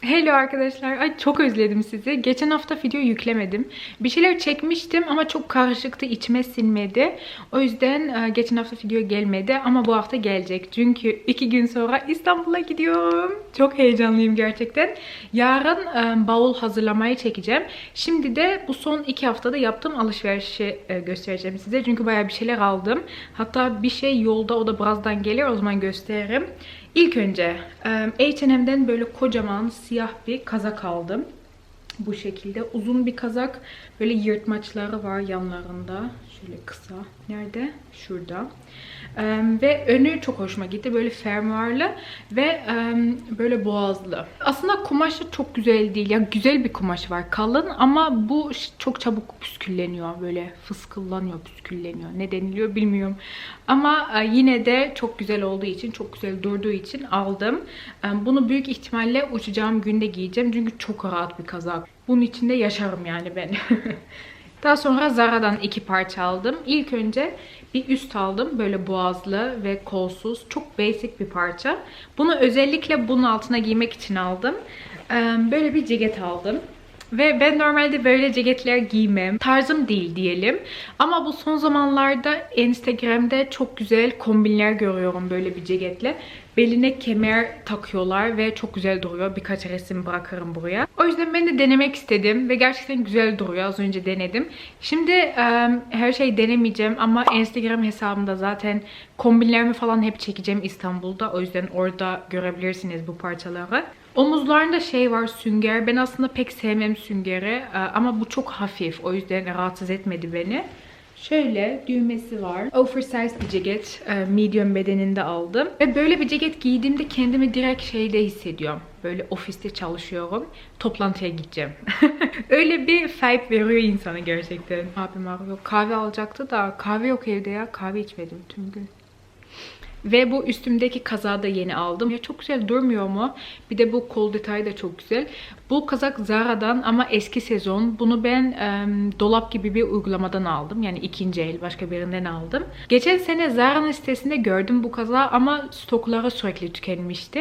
Hello arkadaşlar. Ay çok özledim sizi. Geçen hafta video yüklemedim. Bir şeyler çekmiştim ama çok karışıktı. içime sinmedi. O yüzden e, geçen hafta video gelmedi ama bu hafta gelecek. Çünkü iki gün sonra İstanbul'a gidiyorum. Çok heyecanlıyım gerçekten. Yarın e, bavul hazırlamayı çekeceğim. Şimdi de bu son iki haftada yaptığım alışverişi e, göstereceğim size. Çünkü bayağı bir şeyler aldım. Hatta bir şey yolda o da birazdan gelir. O zaman gösteririm. İlk önce H&M'den böyle kocaman siyah bir kazak aldım. Bu şekilde uzun bir kazak. Böyle yırtmaçları var yanlarında. Şöyle kısa. Nerede? Şurada. ve önü çok hoşuma gitti. Böyle fermuarlı ve böyle boğazlı. Aslında kumaşı çok güzel değil. Ya güzel bir kumaş var. Kalın ama bu çok çabuk püskülleniyor. Böyle fıskıllanıyor, püskülleniyor. Ne deniliyor bilmiyorum. Ama e, yine de çok güzel olduğu için, çok güzel durduğu için aldım. Bunu büyük ihtimalle uçacağım günde giyeceğim. Çünkü çok rahat bir kazak. Bunun içinde yaşarım yani ben. Daha sonra Zara'dan iki parça aldım. İlk önce bir üst aldım. Böyle boğazlı ve kolsuz. Çok basic bir parça. Bunu özellikle bunun altına giymek için aldım. Böyle bir ceket aldım. Ve ben normalde böyle ceketler giymem. Tarzım değil diyelim. Ama bu son zamanlarda Instagram'da çok güzel kombinler görüyorum böyle bir ceketle. Beline kemer takıyorlar ve çok güzel duruyor. Birkaç resim bırakırım buraya. O yüzden ben de denemek istedim ve gerçekten güzel duruyor. Az önce denedim. Şimdi her şeyi denemeyeceğim ama Instagram hesabımda zaten kombinlerimi falan hep çekeceğim İstanbul'da. O yüzden orada görebilirsiniz bu parçaları. Omuzlarında şey var sünger. Ben aslında pek sevmem süngeri e, ama bu çok hafif. O yüzden rahatsız etmedi beni. Şöyle düğmesi var. Oversized bir ceket. E, medium bedeninde aldım. Ve böyle bir ceket giydiğimde kendimi direkt şeyde hissediyorum. Böyle ofiste çalışıyorum. Toplantıya gideceğim. Öyle bir vibe veriyor insana gerçekten. Abim arıyor. Kahve alacaktı da kahve yok evde ya. Kahve içmedim tüm gün. Ve bu üstümdeki kazağı da yeni aldım. Ya çok güzel durmuyor mu? Bir de bu kol detayı da çok güzel. Bu kazak Zara'dan ama eski sezon. Bunu ben e, dolap gibi bir uygulamadan aldım. Yani ikinci el başka birinden aldım. Geçen sene Zara'nın sitesinde gördüm bu kazağı ama stokları sürekli tükenmişti.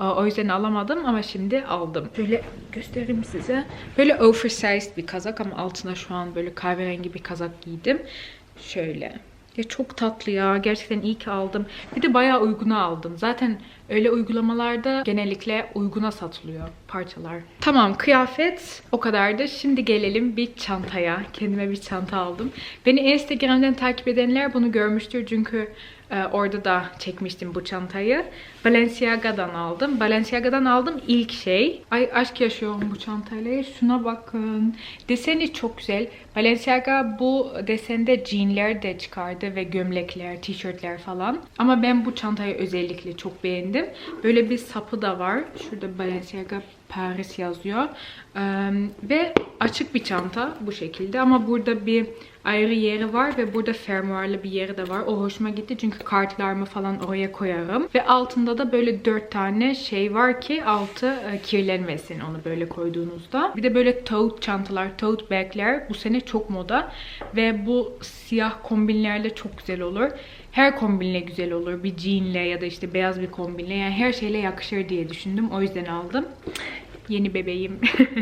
E, o yüzden alamadım ama şimdi aldım. Şöyle göstereyim size. Böyle oversized bir kazak ama altına şu an böyle kahverengi bir kazak giydim. Şöyle. Ya çok tatlı ya. Gerçekten iyi ki aldım. Bir de bayağı uyguna aldım. Zaten öyle uygulamalarda genellikle uyguna satılıyor parçalar. Tamam kıyafet o kadardı. Şimdi gelelim bir çantaya. Kendime bir çanta aldım. Beni Instagram'dan takip edenler bunu görmüştür. Çünkü ee, orada da çekmiştim bu çantayı. Balenciaga'dan aldım. Balenciaga'dan aldım ilk şey. Ay aşk yaşıyorum bu çantayla. Şuna bakın. Deseni çok güzel. Balenciaga bu desende jeanler de çıkardı ve gömlekler, tişörtler falan. Ama ben bu çantayı özellikle çok beğendim. Böyle bir sapı da var. Şurada Balenciaga Paris yazıyor. Ee, ve açık bir çanta bu şekilde ama burada bir ayrı yeri var ve burada fermuarlı bir yeri de var. O hoşuma gitti çünkü kartlarımı falan oraya koyarım. Ve altında da böyle dört tane şey var ki altı e, kirlenmesin onu böyle koyduğunuzda. Bir de böyle tote çantalar, tote bagler bu sene çok moda. Ve bu siyah kombinlerle çok güzel olur. Her kombinle güzel olur. Bir jeanle ya da işte beyaz bir kombinle. Yani her şeyle yakışır diye düşündüm. O yüzden aldım. Yeni bebeğim.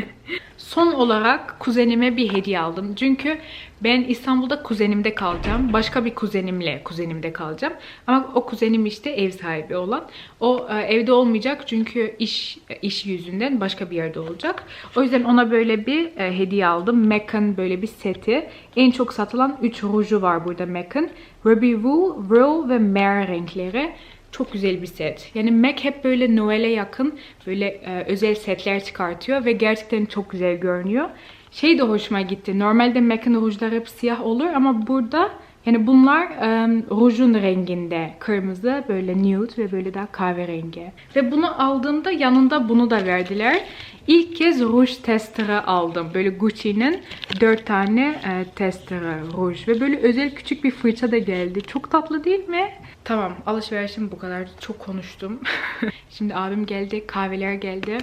Son olarak kuzenime bir hediye aldım. Çünkü ben İstanbul'da kuzenimde kalacağım. Başka bir kuzenimle kuzenimde kalacağım. Ama o kuzenim işte ev sahibi olan. O e, evde olmayacak çünkü iş iş yüzünden başka bir yerde olacak. O yüzden ona böyle bir e, hediye aldım. MAC'ın böyle bir seti. En çok satılan 3 ruju var burada MAC'ın. Ruby Woo, Whirl ve Mare renkleri. Çok güzel bir set. Yani MAC hep böyle Noel'e yakın böyle e, özel setler çıkartıyor ve gerçekten çok güzel görünüyor. Şey de hoşuma gitti. Normalde MAC'in rujları hep siyah olur ama burada yani bunlar um, rujun renginde. Kırmızı, böyle nude ve böyle daha kahverengi. Ve bunu aldığımda yanında bunu da verdiler. İlk kez ruj testeri aldım. Böyle Gucci'nin 4 tane e, testeri ruj. Ve böyle özel küçük bir fırça da geldi. Çok tatlı değil mi? Tamam alışverişim bu kadar. Çok konuştum. Şimdi abim geldi. Kahveler geldi.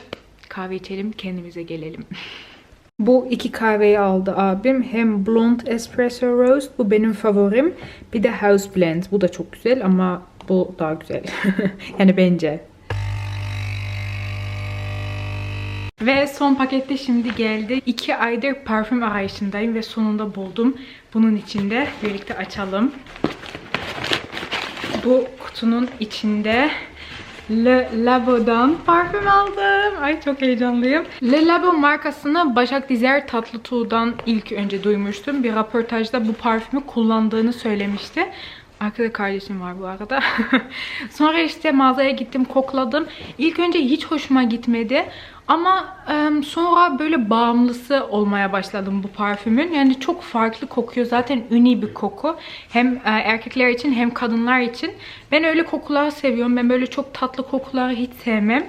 Kahve içelim kendimize gelelim. Bu iki kahveyi aldı abim. Hem Blonde Espresso Roast. Bu benim favorim. Bir de House Blend. Bu da çok güzel ama bu daha güzel. yani bence. Ve son pakette şimdi geldi. 2 aydır parfüm arayışındayım ve sonunda buldum. Bunun içinde birlikte açalım. Bu kutunun içinde Le Labo'dan parfüm aldım. Ay çok heyecanlıyım. Le Labo markasını Başak Dizer Tatlıtuğ'dan ilk önce duymuştum. Bir röportajda bu parfümü kullandığını söylemişti. Arkada kardeşim var bu arada. Sonra işte mağazaya gittim kokladım. İlk önce hiç hoşuma gitmedi. Ama sonra böyle bağımlısı olmaya başladım bu parfümün. Yani çok farklı kokuyor. Zaten uni bir koku. Hem erkekler için hem kadınlar için. Ben öyle kokular seviyorum. Ben böyle çok tatlı kokuları hiç sevmem.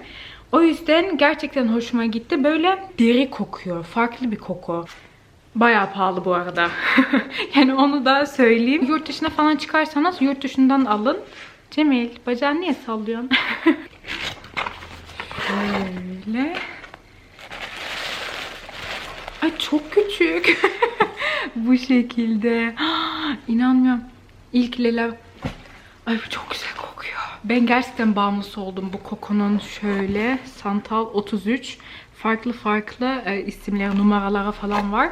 O yüzden gerçekten hoşuma gitti. Böyle deri kokuyor. Farklı bir koku. Bayağı pahalı bu arada. yani onu da söyleyeyim. Yurt dışına falan çıkarsanız yurt dışından alın. Cemil bacağını niye sallıyorsun? Şöyle. Ay çok küçük. bu şekilde. İnanmıyorum. İlk Lela. Ay bu çok güzel kokuyor. Ben gerçekten bağımlısı oldum bu kokunun şöyle. Santal 33. Farklı farklı e, isimleri, numaraları falan var.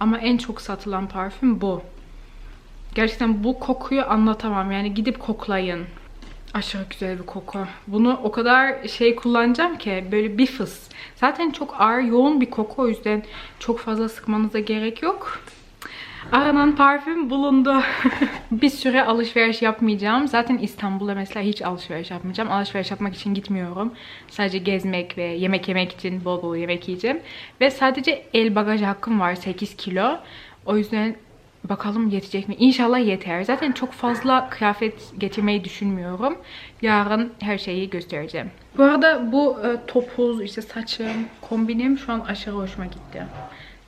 Ama en çok satılan parfüm bu. Gerçekten bu kokuyu anlatamam. Yani gidip koklayın. Aşırı güzel bir koku. Bunu o kadar şey kullanacağım ki böyle bir fıs. Zaten çok ağır, yoğun bir koku o yüzden çok fazla sıkmanıza gerek yok. Aranan parfüm bulundu. bir süre alışveriş yapmayacağım. Zaten İstanbul'da mesela hiç alışveriş yapmayacağım. Alışveriş yapmak için gitmiyorum. Sadece gezmek ve yemek yemek için bol bol yemek yiyeceğim. Ve sadece el bagajı hakkım var 8 kilo. O yüzden bakalım yetecek mi? İnşallah yeter. Zaten çok fazla kıyafet getirmeyi düşünmüyorum. Yarın her şeyi göstereceğim. Bu arada bu e, topuz, işte saçım, kombinim şu an aşırı hoşuma gitti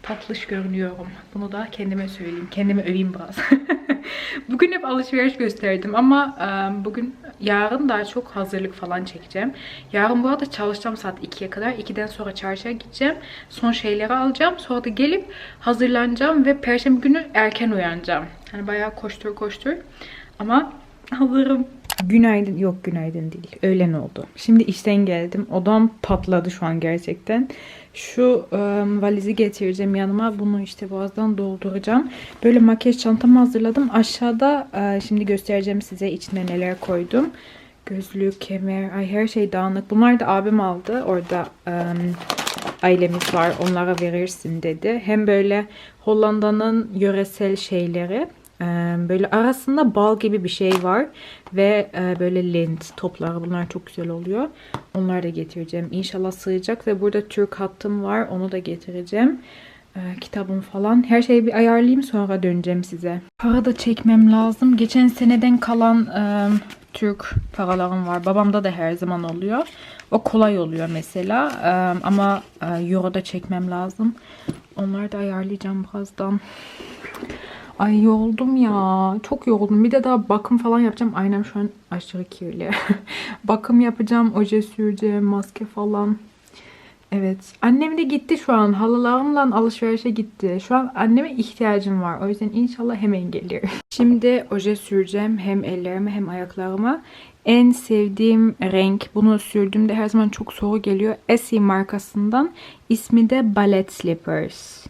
tatlış görünüyorum. Bunu da kendime söyleyeyim. Kendime öveyim biraz. bugün hep alışveriş gösterdim ama bugün yarın daha çok hazırlık falan çekeceğim. Yarın bu arada çalışacağım saat 2'ye kadar. 2'den sonra çarşıya gideceğim. Son şeyleri alacağım. Sonra da gelip hazırlanacağım ve perşembe günü erken uyanacağım. Hani bayağı koştur koştur. Ama hazırım. Günaydın. Yok günaydın değil. Öğlen oldu. Şimdi işten geldim. Odam patladı şu an gerçekten. Şu e, valizi getireceğim yanıma. Bunu işte boğazdan dolduracağım. Böyle makyaj çantamı hazırladım. Aşağıda e, şimdi göstereceğim size içine neler koydum. Gözlük, kemer, ay her şey dağınık. Bunlar da abim aldı. Orada e, ailemiz var. Onlara verirsin dedi. Hem böyle Hollanda'nın yöresel şeyleri Böyle arasında bal gibi bir şey var. Ve böyle lint topları bunlar çok güzel oluyor. Onları da getireceğim. İnşallah sığacak ve burada Türk hattım var. Onu da getireceğim. Kitabım falan. Her şeyi bir ayarlayayım sonra döneceğim size. Para da çekmem lazım. Geçen seneden kalan Türk paralarım var. Babamda da her zaman oluyor. O kolay oluyor mesela. Ama euro da çekmem lazım. Onları da ayarlayacağım birazdan. Ay yoruldum ya. Çok yoruldum. Bir de daha bakım falan yapacağım. Aynen şu an aşırı kirli. bakım yapacağım. Oje süreceğim. Maske falan. Evet. Annem de gitti şu an. Halılarımla alışverişe gitti. Şu an anneme ihtiyacım var. O yüzden inşallah hemen gelir. Şimdi oje süreceğim. Hem ellerime hem ayaklarıma. En sevdiğim renk. Bunu sürdüğümde her zaman çok soğuk geliyor. Essie markasından. İsmi de Ballet Slippers.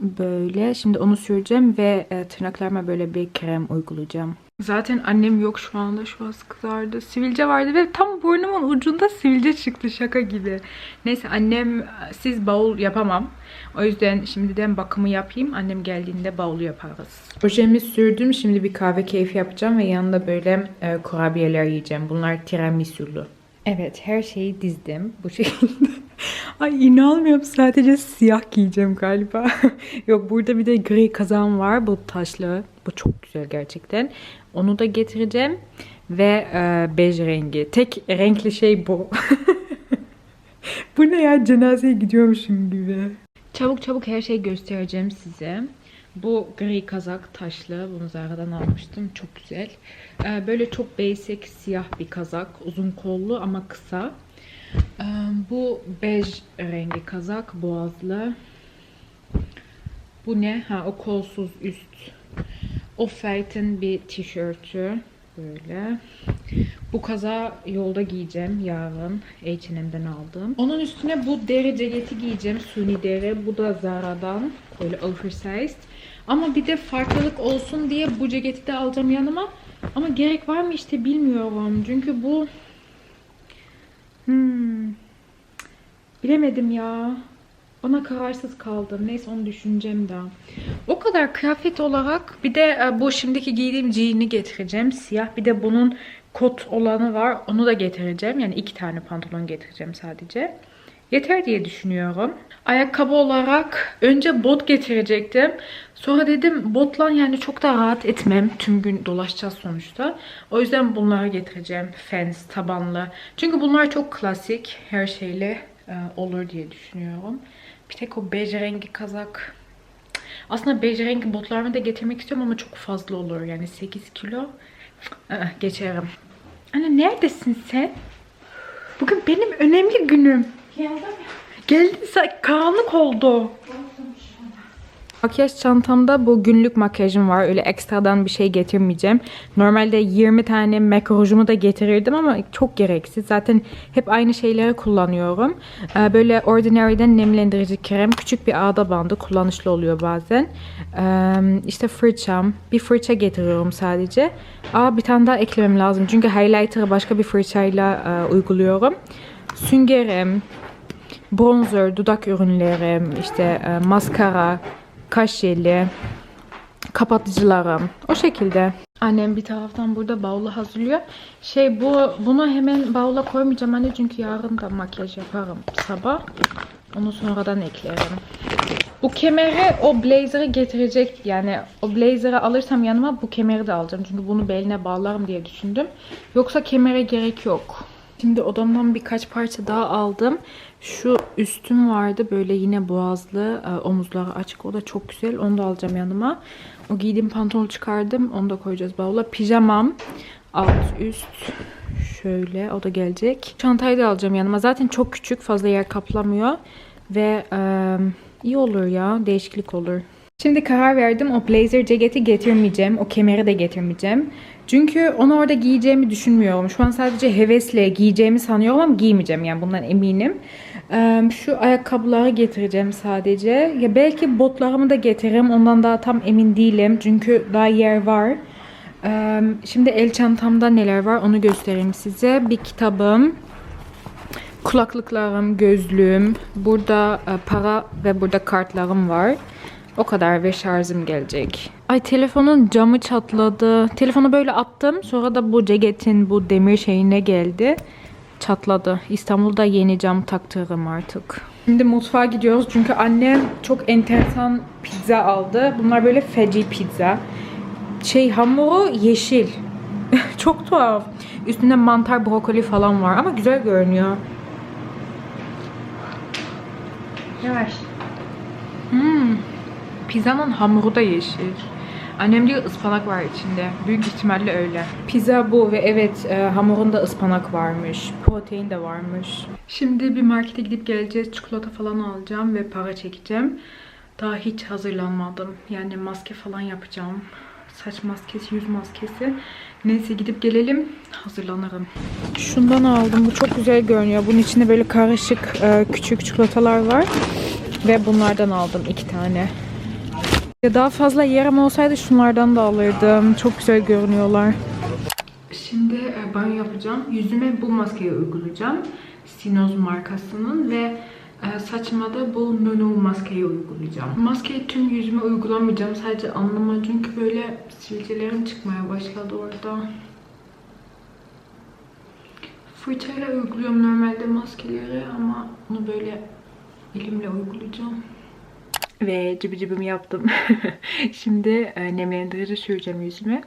Böyle. Şimdi onu süreceğim ve e, tırnaklarıma böyle bir krem uygulayacağım. Zaten annem yok şu anda. Şu an kızardı. Sivilce vardı ve tam burnumun ucunda sivilce çıktı şaka gibi. Neyse annem siz bavul yapamam. O yüzden şimdiden bakımı yapayım. Annem geldiğinde bavulu yaparız. Ojemi sürdüm. Şimdi bir kahve keyfi yapacağım ve yanında böyle e, kurabiyeler yiyeceğim. Bunlar tiramisu'lu. Evet her şeyi dizdim bu şekilde. Ay inanmıyorum sadece siyah giyeceğim galiba. Yok burada bir de gri kazan var bu taşlı. Bu çok güzel gerçekten. Onu da getireceğim. Ve e, bej rengi. Tek renkli şey bu. bu ne ya cenazeye gidiyormuşum gibi. Çabuk çabuk her şeyi göstereceğim size. Bu gri kazak taşlı. Bunu Zara'dan almıştım. Çok güzel. Ee, böyle çok basic siyah bir kazak. Uzun kollu ama kısa. Bu bej rengi kazak. Boğazlı. Bu ne? Ha o kolsuz üst. Off-White'ın bir tişörtü. Böyle. Bu kaza yolda giyeceğim yarın H&M'den aldım. Onun üstüne bu deri ceketi giyeceğim. Suni deri. Bu da Zara'dan. Böyle oversized. Ama bir de farklılık olsun diye bu ceketi de alacağım yanıma. Ama gerek var mı işte bilmiyorum. Çünkü bu... Bilemedim ya. Ona kararsız kaldım. Neyse onu düşüneceğim daha. O kadar kıyafet olarak bir de e, bu şimdiki giydiğim jean'i getireceğim. Siyah. Bir de bunun kot olanı var. Onu da getireceğim. Yani iki tane pantolon getireceğim sadece. Yeter diye düşünüyorum. Ayakkabı olarak önce bot getirecektim. Sonra dedim botla yani çok da rahat etmem. Tüm gün dolaşacağız sonuçta. O yüzden bunları getireceğim. Fans, tabanlı. Çünkü bunlar çok klasik. Her şeyle olur diye düşünüyorum. Bir tek o bej rengi kazak. Aslında bej rengi botlarımı da getirmek istiyorum ama çok fazla olur. Yani 8 kilo. Aa, geçerim. Anne neredesin sen? Bugün benim önemli günüm. Geldin sen karanlık oldu. Makyaj çantamda bu günlük makyajım var. Öyle ekstradan bir şey getirmeyeceğim. Normalde 20 tane MAC rujumu da getirirdim ama çok gereksiz. Zaten hep aynı şeyleri kullanıyorum. Ee, Böyle Ordinary'den nemlendirici krem. Küçük bir ağda bandı. Kullanışlı oluyor bazen. Ee, İşte fırçam. Bir fırça getiriyorum sadece. Aa bir tane daha eklemem lazım. Çünkü highlighter'ı başka bir fırçayla e, uyguluyorum. Süngerim, bronzer, dudak ürünlerim, işte e, maskara, kaş jeli, kapatıcılarım. O şekilde. Annem bir taraftan burada bavulu hazırlıyor. Şey bu bunu hemen bavula koymayacağım anne çünkü yarın da makyaj yaparım sabah. Onu sonradan eklerim. Bu kemeri o blazer'ı getirecek yani o blazer'ı alırsam yanıma bu kemeri de alacağım. Çünkü bunu beline bağlarım diye düşündüm. Yoksa kemere gerek yok. Şimdi odamdan birkaç parça daha aldım. Şu üstüm vardı böyle yine boğazlı, e, omuzları açık. O da çok güzel. Onu da alacağım yanıma. O giydiğim pantolonu çıkardım. Onu da koyacağız bavula. Pijamam alt üst şöyle o da gelecek. Çantayı da alacağım yanıma. Zaten çok küçük, fazla yer kaplamıyor ve e, iyi olur ya. Değişiklik olur. Şimdi karar verdim. O blazer ceketi getirmeyeceğim. O kemeri de getirmeyeceğim. Çünkü onu orada giyeceğimi düşünmüyorum. Şu an sadece hevesle giyeceğimi sanıyorum ama giymeyeceğim yani bundan eminim. Şu ayakkabıları getireceğim sadece. Ya belki botlarımı da getiririm. Ondan daha tam emin değilim. Çünkü daha yer var. Şimdi el çantamda neler var onu göstereyim size. Bir kitabım, kulaklıklarım, gözlüğüm, burada e, para ve burada kartlarım var. O kadar ve şarjım gelecek. Ay telefonun camı çatladı. Telefonu böyle attım. Sonra da bu ceketin bu demir şeyine geldi. Çatladı. İstanbul'da yeni cam taktırırım artık. Şimdi mutfağa gidiyoruz çünkü annem çok enteresan pizza aldı. Bunlar böyle feci pizza. Şey hamuru yeşil. çok tuhaf. Üstünde mantar, brokoli falan var ama güzel görünüyor. Yavaş. Hmm. Pizzanın hamuru da yeşil. Annem diyor ıspanak var içinde. Büyük ihtimalle öyle. Pizza bu ve evet e, hamurunda ıspanak varmış. Protein de varmış. Şimdi bir markete gidip geleceğiz. Çikolata falan alacağım ve para çekeceğim. Daha hiç hazırlanmadım. Yani maske falan yapacağım. Saç maskesi, yüz maskesi. Neyse gidip gelelim. Hazırlanırım. Şundan aldım. Bu çok güzel görünüyor. Bunun içinde böyle karışık e, küçük çikolatalar var. Ve bunlardan aldım iki tane. Daha fazla yerim olsaydı şunlardan da alırdım. Çok güzel görünüyorlar. Şimdi e, banyo yapacağım. Yüzüme bu maskeyi uygulayacağım. Sinoz markasının ve e, saçıma da bu Nunu maskeyi uygulayacağım. Maskeyi tüm yüzüme uygulamayacağım. Sadece alnıma çünkü böyle sivilcelerim çıkmaya başladı orada. Fırçayla uyguluyorum normalde maskeleri ama bunu böyle elimle uygulayacağım. Ve cibi cibimi yaptım. Şimdi e, nemlendirici süreceğim yüzüme.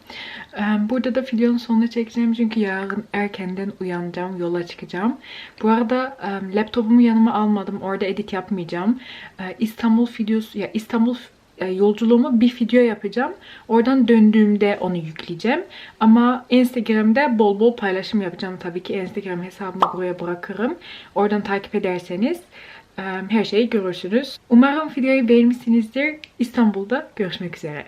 E, burada da videonun sonuna çekeceğim çünkü yarın erkenden uyanacağım, yola çıkacağım. Bu arada e, laptopumu yanıma almadım. Orada edit yapmayacağım. İstanbul videosu, ya İstanbul yolculuğumu bir video yapacağım. Oradan döndüğümde onu yükleyeceğim. Ama Instagram'da bol bol paylaşım yapacağım. Tabii ki Instagram hesabımı buraya bırakırım. Oradan takip ederseniz her şeyi görürsünüz. Umarım videoyu beğenmişsinizdir. İstanbul'da görüşmek üzere.